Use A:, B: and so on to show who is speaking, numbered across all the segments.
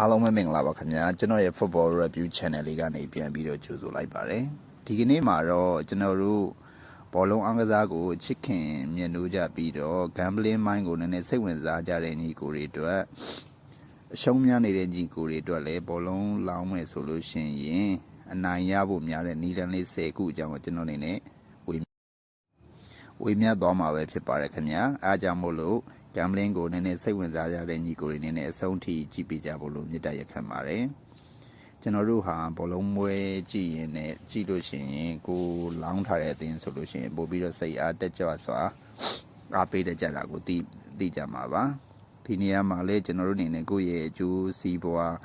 A: အားလုံးပဲမင်္ဂလာပါခင်ဗျာကျွန်တော်ရဲ့ Football Review Channel လေးကနေပြန်ပြီးတော့ကြိုဆိုလိုက်ပါတယ်ဒီကနေ့မှာတော့ကျွန်တော်တို့ဘောလုံးအားကစားကိုချစ်ခင်မြင်လို့ကြပြီးတော့ gambling mind ကိုနည်းနည်းစိတ်ဝင်စားကြတဲ့ညီကိုတွေအတွက်အရှုံးများနေတဲ့ညီကိုတွေအတွက်လည်းဘောလုံးလောင်းမယ်ဆိုလို့ရှိရင်အနိုင်ရဖို့များတဲ့နီလန်လေး10ခုအကြောင်းကိုကျွန်တော်အနေနဲ့ဝေဝေမျှသွားမှာပဲဖြစ်ပါတယ်ခင်ဗျာအားကြောင့်မို့လို့ gambling ကိုနည်းနည်းစိတ်ဝင်စားကြတဲ့ညီကိုတွေနည်းနည်းအဆုံးထိကြည့်ပေးကြဖို့လို့မြစ်တရခံပါတယ်ကျွန်တော်တို့ဟာဘောလုံးမွဲကြည့်ရင်လည်းကြည့်လို့ရှိရင်ကိုလောင်းထားတဲ့အသင်းဆိုလို့ရှိရင်ပို့ပြီးတော့စိတ်အားတက်ကြွစွာအားပေးတတ်ကြတာကိုသိသိကြမှာပါဒီနေရာမှာလည်းကျွန်တော်တို့အနေနဲ့ကိုယ့်ရဲ့အကျိုးစီးပွား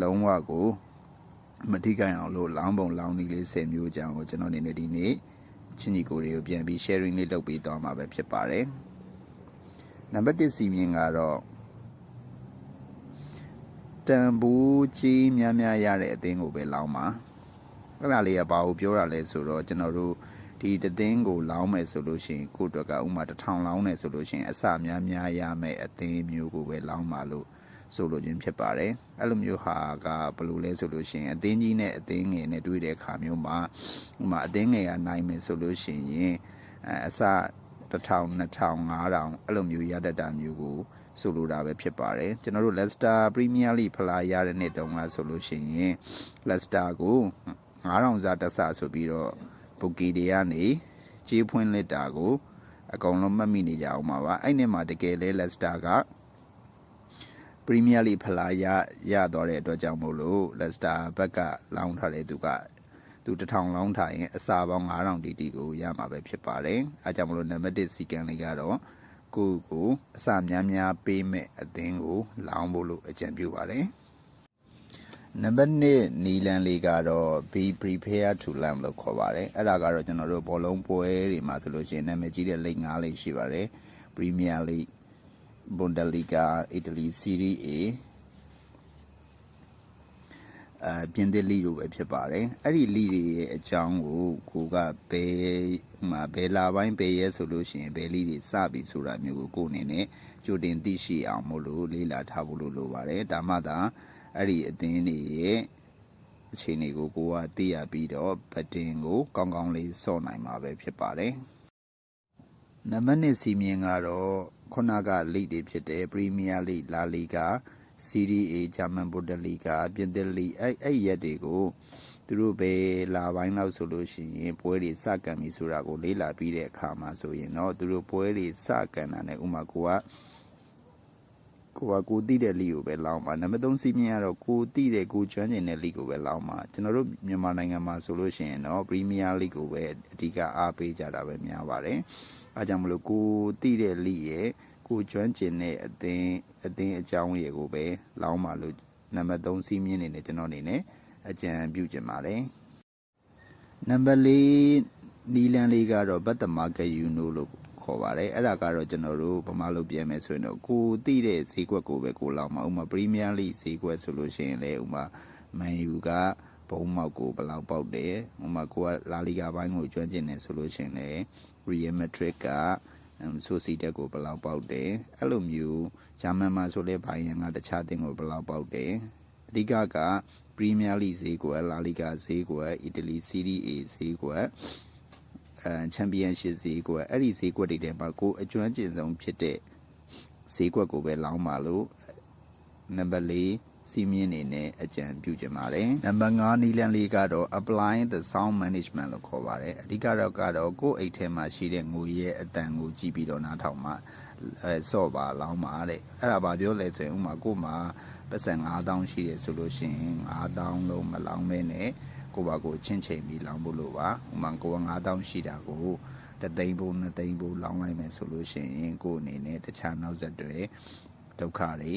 A: လုံးဝကိုမထိခိုက်အောင်လို့လောင်းပုံလောင်းနည်းလေး10မျိုးအကြောင်းကိုကျွန်တော်အနေနဲ့ဒီနေ့ချင်းကြီးကိုတွေကိုပြန်ပြီး sharing လေးလုပ်ပေးသွားမှာပဲဖြစ်ပါတယ်။ နံပါတ်1စီမင်းကတော့တန်ဖိုးကြီးများများရတဲ့အသင်းကိုပဲလောင်းပါ။အဲ့ဒါလေးကဘာကိုပြောတာလဲဆိုတော့ကျွန်တော်တို့ဒီတသင်းကိုလောင်းမယ်ဆိုလို့ရှိရင်ကိုယ့်အတွက်ကဥမာတစ်ထောင်လောင်းတယ်ဆိုလို့ရှိရင်အစများများရမယ်အသင်းမျိုးကိုပဲလောင်းပါလို့ဆိုလိုခြင်းဖြစ်ပါတယ်အဲ့လိုမျိုးဟာကဘယ်လိုလဲဆိုလို့ရှိရင်အသင်းကြီးနဲ့အသင်းငယ်နဲ့တွေ့တဲ့အခါမျိုးမှာဥမာအသင်းငယ်ကနိုင်မယ်ဆိုလို့ရှိရင်အဲအစ 1000 2000 5000အဲ့လိုမျိုးရတတ်တာမျိုးကိုဆိုလိုတာပဲဖြစ်ပါတယ်ကျွန်တော်တို့ Leicester Premier League ဖလားရတဲ့နှစ်တုန်းကဆိုလို့ရှိရင် Leicester ကို9000စားတက်ဆဆိုပြီးတော့ဘူကီတွေကနေကြေးဖွင့်လက်တာကိုအကုန်လုံးမှတ်မိနေကြအောင်ပါပါအဲ့ဒီမှာတကယ်လဲ Leicester ကပရီးမီးယားလိဖလားရရတော့တဲ့အတွက်ကြောင့်မို့လို့လက်စတာဘက်ကလောင်းထားတဲ့သူက သူတစ်ထောင်လောင်းထားရင်အစာပေါင်း9000တီတီကိုရမှာပဲဖြစ်ပါတယ်အဲကြောင့်မလို့နံပါတ်1စီကံလေးကတော့ကိုယ့်ကိုအစာများများပေးမဲ့အသင်းကို လောင်းဖို့လို့အကြံပြုပါတယ်နံပါတ်2နီလန်လေးကတော့ be prepare to learn လို့ခေါ်ပါတယ်အဲ့ဒါကတော့ကျွန်တော်တို့ဘောလုံးပွဲတွေမှာဆိုလို့ရှိရင်နာမည်ကြီးတဲ့လိတ်၅လိတ်ရှိပါတယ် Premier League Bundesliga Italy Serie A အဲပြင်သစ်လိတို့ပဲဖြစ်ပါတယ်အဲ့ဒီလိတွေရဲ့အကြောင်းကိုကိုကဘယ်ဟိုမှာဘယ်လာပိုင်းဘယ်ရဲဆိုလို့ရှိရင်ဘယ်လိတွေစပြီဆိုတာမျိုးကိုကိုအနေနဲ့ကြိုတင်သိရှိအောင်မို့လို့လေးလာထားဖို့လို့လိုပါတယ်ဒါမှသာအဲ့ဒီအသင်းတွေရဲ့အခြေအနေကိုကိုကသိရပြီးတော့ဘတ်တင်ကို ကောင်းကောင်းလေးစော့နိုင်မှာပဲဖြစ်ပါတယ်နံပါတ်1စီမင်းကတော့ခုနကလိတွေဖြစ်တဲ့ပရီးမီးယားလိလာလီဂါ စီရီအေဂျာမန်ဘုဒလီကပြင်သစ်လီအဲ့အဲ့ရက်တွေကိုသူတို့ပဲလာပိုင်းလောက်ဆိုလို့ရှိရင်ပွဲတွေစကန်ပြီဆိုတာကိုလေးလာပြီးတဲ့အခါမှာဆိုရင်တော့သူတို့ပွဲတွေစကန်တာနဲ့ဥမာကိုကကိုကကိုတိတဲ့လီကိုပဲလောင်းပါနံပါတ်3စီမင်းကတော့ကိုတိတဲ့ကိုကျွမ်းကျင်တဲ့လီကိုပဲလောင်းပါကျွန်တော်တို့မြန်မာနိုင်ငံမှာဆိုလို့ရှိရင်တော့ပရီးမီးယားလီကိုပဲအဓိကအားပေးကြတာပဲများပါတယ်အဲကြောင့်မလို့ကိုတိတဲ့လီရဲ့ ကိုကျွမ်းကျင်တဲ့အသင်းအသင်းအကြောင်းရေကိုပဲလောင်းပါလို့နံပါတ်3စီးမြင့်နေနဲ့ကျွန်တော်အနေနဲ့အကြံပြုချင်ပါတယ်နံပါတ်4နီလန်လေးကတော့ဘတ်တမာကယူနိုလို့ခေါ်ပါတယ်အဲ့ဒါကတော့ကျွန်တော်တို့ဗမာလိုပြန်မယ်ဆိုရင်တော့ကိုသိတဲ့ဈေးကွက်ကိုပဲကိုလောင်းပါဥမာပရီးမီးယားလိဈေးကွက်ဆိုလို့ရှိရင်လေဥမာမန်ယူကဘုံမောက်ကိုဘယ်လောက်ပေါက်တယ်ဥမာကိုကလာလီဂါဘိုင်းကိုကျွမ်းကျင်တယ်ဆိုလို့ရှိရင်လေရီယယ်မက်ဒရစ်က ဆိုစီတက်ကိုဘယ်လောက်ပေါက်တယ်အဲ့လိုမျိုးဂျာမန်မှာဆိုလဲဘိုင်ယန်ကတခြားတင်ကိုဘယ်လောက်ပေါက်တယ်အဓိကကပရီးမီးယားလိဈေးကွက်လာလီဂါဈေးကွက်အီတလီစီးရီးအေဈေးကွက်အဲချန်ပီယံရှစ်ဈေးကွက်အဲ့ဒီဈေးကွက်တွေထဲမှာကိုအကျွမ်းကျင်ဆုံးဖြစ်တဲ့ဈေးကွက်ကိုပဲလောင်းပါလို့နံပါတ်၄ စီမင်းနေနဲ့အကြံပြုကြပါတယ်နံပါတ်5နီလန်လေးကတော့ apply the sound management လို့ခေါ်ပါတယ်အဓိကတော့ကတော့ကိုယ့်အိတ်ထဲမှာရှိတဲ့ငွေရဲ့အတန်ကိုကြည့်ပြီးတော့နားထောင်မှအဲစော့ပါလောင်းပါတဲ့အဲ့ဒါဘာပြောလဲဆိုရင်ဥမာကို့မှာပတ်စံ9000ရှိတယ်ဆိုလို့ရှိရင်9000လုံးမလောင်းမဲနဲ့ကိုပါကိုချင်းချိန်ပြီးလောင်းဖို့လို့ပါဥမာကိုက9000ရှိတာကိုတသိန်းဘူးနှစ်သိန်းဘူးလောင်းလိုက်မယ်ဆိုလို့ရှိရင်ကို့အနေနဲ့တခြားနောက်ဆက်တွဲဒုက္ခတွေ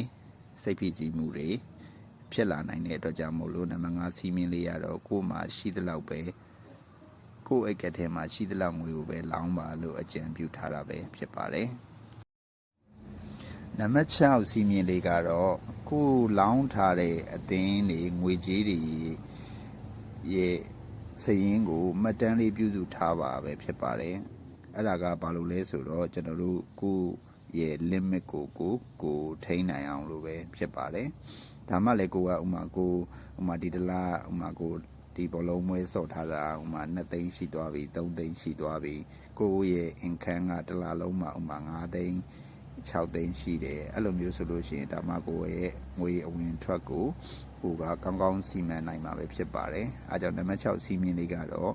A: စိတ်ဖိစီးမှုတွေ ဖြစ်လာနိုင်တဲ့အတွက်ကြောင့်မို့လို့နံပါတ်5စီးမင်းလေးရတော့ကို့မှာရှိသလောက်ပဲကိုယ့်အိတ်ကထဲမှာရှိသလောက်ငွေကိုပဲလောင်းပါလို့အကြံပြုထားတာပဲဖြစ်ပါတယ်နံပါတ်6စီးမင်းလေးကတော့ကိုယ်လောင်းထားတဲ့အသင်းတွေငွေကြေးတွေရဲ့စရင်ကိုမှတ်တမ်းလေးပြုစုထားပါပဲဖြစ်ပါတယ်အဲ့ဒါကဘာလို့လဲဆိုတော့ကျွန်တော်တို့ကို ရဲ့ limit ကိုကိုကိုထိန်းနိုင်အောင်လို့ပဲဖြစ်ပါတယ်ဒါမှလည်းကိုကဥမာကိုဥမာဒီတလားဥမာကိုဒီဘောလုံးမွေးစော့ထားတာဥမာ2သိန်းရှိသွားပြီ3သိန်းရှိသွားပြီကိုရဲ့ income ကတစ်လားလုံးမှာဥမာ5သိန်း6သိန်းရှိတယ်အဲ့လိုမျိုးဆိုလို့ရှိရင်ဒါမှကိုရဲ့ငွေအဝင်ထွက်ကိုကိုကကောင်းကောင်းစီမံနိုင်မှာပဲဖြစ်ပါတယ်အဲကြောင့်နံပါတ်6စီမင်းလေးကတော့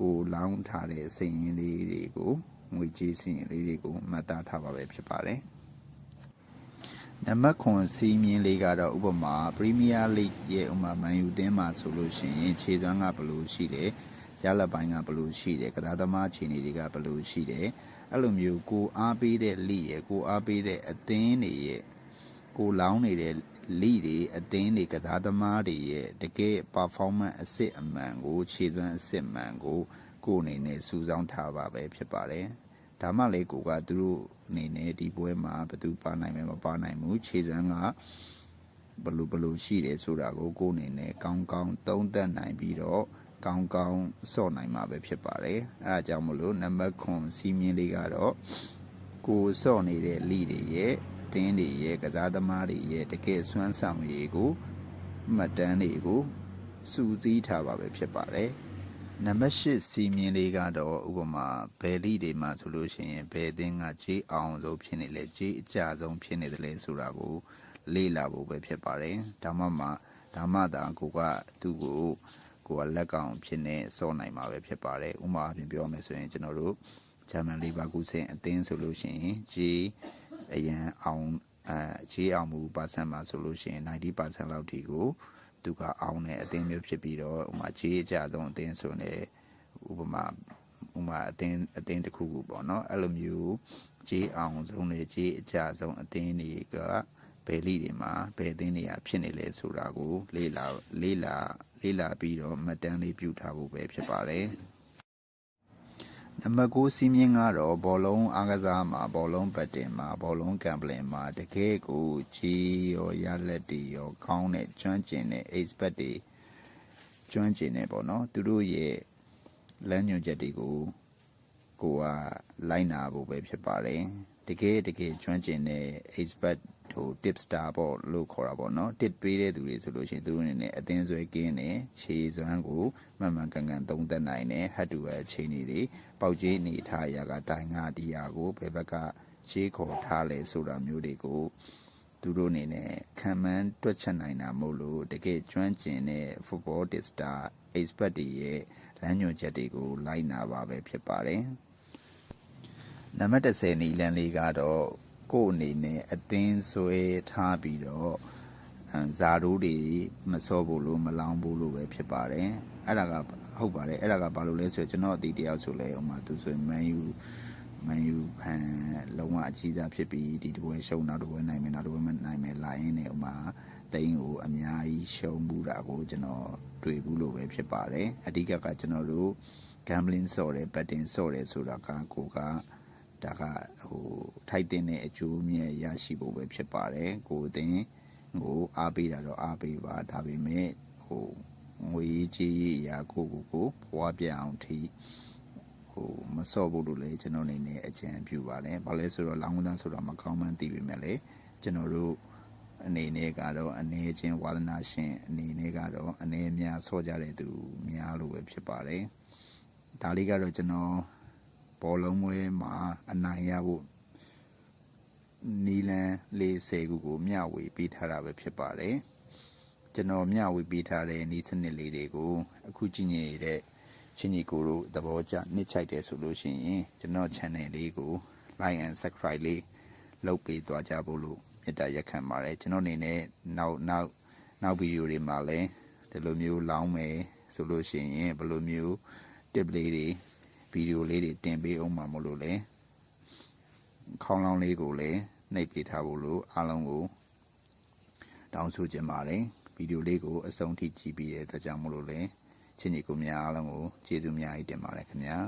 A: ကိုလောင်းထားတဲ့စည်ရင်းလေးတွေကို ငွေကြေးစည်ရင်းလေးတွေကိုမှတ်သားထားပါပဲဖြစ်ပါတယ်နံပါတ်9စီးမြင်းလေးကတော့ဥပမာပရီးမီးယားလိဂ်ရဲ့ဥပမာမန်ယူတင်းမှာဆိုလို့ရှိရင်ခြေသွမ်းကဘယ်လိုရှိတယ်ရလက်ပိုင်းကဘယ်လိုရှိတယ်ကစားသမားခြေနေတွေကဘယ်လိုရှိတယ်အဲ့လိုမျိုးကိုအားပေးတဲ့လိရဲ့ကိုအားပေးတဲ့အသင်းတွေရဲ့ကိုလောင်းနေတဲ့လိတွေအသင်းတွေကစားသမားတွေရဲ့တကယ် performance အစ်စ်အမှန်ကိုခြေသွမ်းအစ်စ်မှန်ကို ကိုအနေနဲ့စူးစောင်းထားပါပဲဖြစ်ပါတယ်ဒါမှလည်းကိုကသူတို့အနေနဲ့ဒီပွဲမှာဘယ်သူပါနိုင်မယ်မပါနိုင်ဘူးခြေသွမ်းကဘလို့ဘလို့ရှိတယ်ဆိုတာကိုကိုယ်အနေနဲ့ကောင်းကောင်းသုံးသပ်နိုင်ပြီးတော့ကောင်းကောင်းစော့နိုင်မှာပဲဖြစ်ပါတယ်အဲဒါကြောင့်မလို့နံပါတ်9စီးမြင်းလေးကတော့ကိုယ်စော့နေတဲ့လိတွေရဲ့အသင်းတွေရဲ့ကစားသမားတွေရဲ့တကယ်စွမ်းဆောင်ရည်ကိုမှတ်တမ်းတွေကိုစူးစီးထားပါပဲဖြစ်ပါတယ် နံပါတ်8စီးမြင်းလေးကတော့ဥပမာဘယ်လိတွေမှာဆိုလို့ရှိရင်ဘယ်အသင်းကကြေးအောင်ဆုံးဖြစ်နေလဲကြေးအကျဆုံးဖြစ်နေတယ်လဲဆိုတာကိုလေ့လာဖို့ပဲဖြစ်ပါတယ်ဒါမှမှဒါမှသာကိုကသူ့ကိုကိုကလက်ကောင်ဖြစ်နေစောနိုင်မှာပဲဖြစ်ပါတယ်ဥပမာအပြင်ပြောမယ်ဆိုရင်ကျွန်တော်တို့ဂျာမန်လီဗာကူးဆင်အသင်းဆိုလို့ရှိရင်ဂျီအရန်အောင်အဲဂျီအောင်မှုပါဆန်မှာဆိုလို့ရှိရင်90%လောက်ထိကို သူကအောင်တဲ့အသင်းမျိုးဖြစ်ပြီးတော့ဥပမာဂျီအကြဆုံးအသင်းဆိုနေဥပမာဥပမာအသင်းအသင်းတစ်ခုခုပေါ့နော်အဲ့လိုမျိုးဂျီအောင်ဆုံးတွေဂျီအကြဆုံးအသင်းတွေကဘယ်လိတွေမှာဘယ်အသင်းတွေကဖြစ်နေလဲဆိုတာကို လေ့လာလေ့လာလေ့လာပြီးတော့မှတ်တမ်းလေးပြုထားဖို့ပဲဖြစ်ပါတယ် နံပါတ်9စီးမြင့်ကတော့ဘောလုံးအားကစားမှာဘောလုံးဘတ်တင်မှာဘောလုံးကမ်ပလင်မှာတကယ်ကိုကြီးရောရလက်တွေရောခေါင်းနဲ့ကျွမ်းကျင်တဲ့ expert တွေကျွမ်းကျင်နေပေါ့နော်သူတို့ရဲ့လမ်းညွှန်ချက်တွေကိုကိုကလိုက်နာဖို့ပဲဖြစ်ပါတယ်တကယ်တကယ်ကျွမ်းကျင်တဲ့ expert ဟို tip star ပေါ့လို့ခေါ်တာပေါ့နော် tip ပေးတဲ့သူတွေဆိုလို့ရှိရင်သူတို့အနေနဲ့အသင်းဆွဲကင်းတယ်ခြေစွမ်းကိုမှန်မှန်ကန်ကန်သုံးသပ်နိုင်တယ်ဟတ်တူရဲ့အခြေအနေတွေပေါက်ကြီးနေထားရာကတိုင်ငါဒီယာကိုဘယ်ဘက်ကရှေးခေါ်ထားလဲဆိုတာမျိုးတွေကိုသူတို့အနေနဲ့ခံမှန်းတွက်ချက်နိုင်တာမို့လို့တကယ်ကျွမ်းကျင်တဲ့ football star expert တွေရဲ့လမ်းညွှန်ချက်တွေကိုလိုက်နာပါပဲဖြစ်ပါတယ်နံပါတ်30နီလန်လေးကတော့ ကို့အနေနဲ့အသင်းဆွဲထားပြီးတော့အဲဇာတိုးတွေမစောဖို့လို့မလောင်းဖို့လို့ပဲဖြစ်ပါတယ်အဲ့ဒါကဟုတ်ပါတယ်အဲ့ဒါကဘာလို့လဲဆိုတော့ကျွန်တော်အတီတယောက်ဆိုလဲဥမာသူဆိုရင်မန်ယူမန်ယူဖန်လုံးဝအကြီးစားဖြစ်ပြီးဒီတပွဲရှုံနောက်တပွဲနိုင်မယ်နောက်တပွဲမနိုင်မယ်လာရင်းနဲ့ဥမာတိန်းကိုအများကြီးရှုံမှုတာကိုကျွန်တော်တွေ့ဘူးလို့ပဲဖြစ်ပါတယ်အဓိကကကျွန်တော်တို့ gambling ဆော့တယ် betting ဆော့တယ်ဆိုတာကကိုက ဒါကဟိုထိုက်တဲ့အကျိုးမြတ်ရရှိဖို့ပဲဖြစ်ပါတယ်ကိုအသိကိုအားပေးတာတော့အားပေးပါဒါပေမဲ့ဟိုငွေကြီးရာကိုကိုကိုပွားပြအောင်ထိဟိုမစော့ဖို့လို့လေကျွန်တော်အနေနဲ့အကြံပြုပါတယ်ဘာလဲဆိုတော့လောင်းဝန်းဆိုတော့မကောင်းမှန်းသိပေမဲ့လေကျွန်တော်တို့အနေနဲ့ကတော့အနေချင်းဝါသနာရှင်အနေနဲ့ကတော့အနေများဆော့ကြတဲ့သူများလို့ပဲဖြစ်ပါတယ်ဒါလေးကတော့ကျွန်တော် ဘောလုံးမွေးမှာအနိုင်ရဖို့နီလန်လေးဆယ်ခုကိုမျှဝေပေးထားတာပဲဖြစ်ပါတယ်ကျွန်တော်မျှဝေပေးထားတဲ့နီးစနစ်လေးတွေကိုအခုကြည့်နေတဲ့ချင်းကြီးကိုတို့သဘောကျနှစ်ချိုက်တယ်ဆိုလို့ရှိရင်ကျွန်တော် channel လေးကို like and subscribe လေးလုပ်ပေးသွားကြဖို့လို့မေတ္တာရက်ခံပါတယ်ကျွန်တော်အနေနဲ့နောက်နောက်နောက်ဗီဒီယိုတွေမှာလည်းဒီလိုမျိုးလောင်းမယ်ဆိုလို့ရှိရင်ဘယ်လိုမျိုး tip လေးတွေဗီ ဒီယိုလေးတွေတင်ပေးအောင်မှာမလို့လဲခေါင်းလောင်းလေးကိုလည်းနှိပ်ပေးထားဖို့လို့အားလုံးကိုတောင်းဆိုချင်ပါတယ်ဗီဒီယိုလေးကိုအဆုံးထိကြည့်ပြီးတဲ့အတွက်ကြောင့်မလို့လဲချင်းကြီးကိုများအားလုံးကိုကျေးဇူးများကြီးတင်ပါတယ်ခင်ဗျာ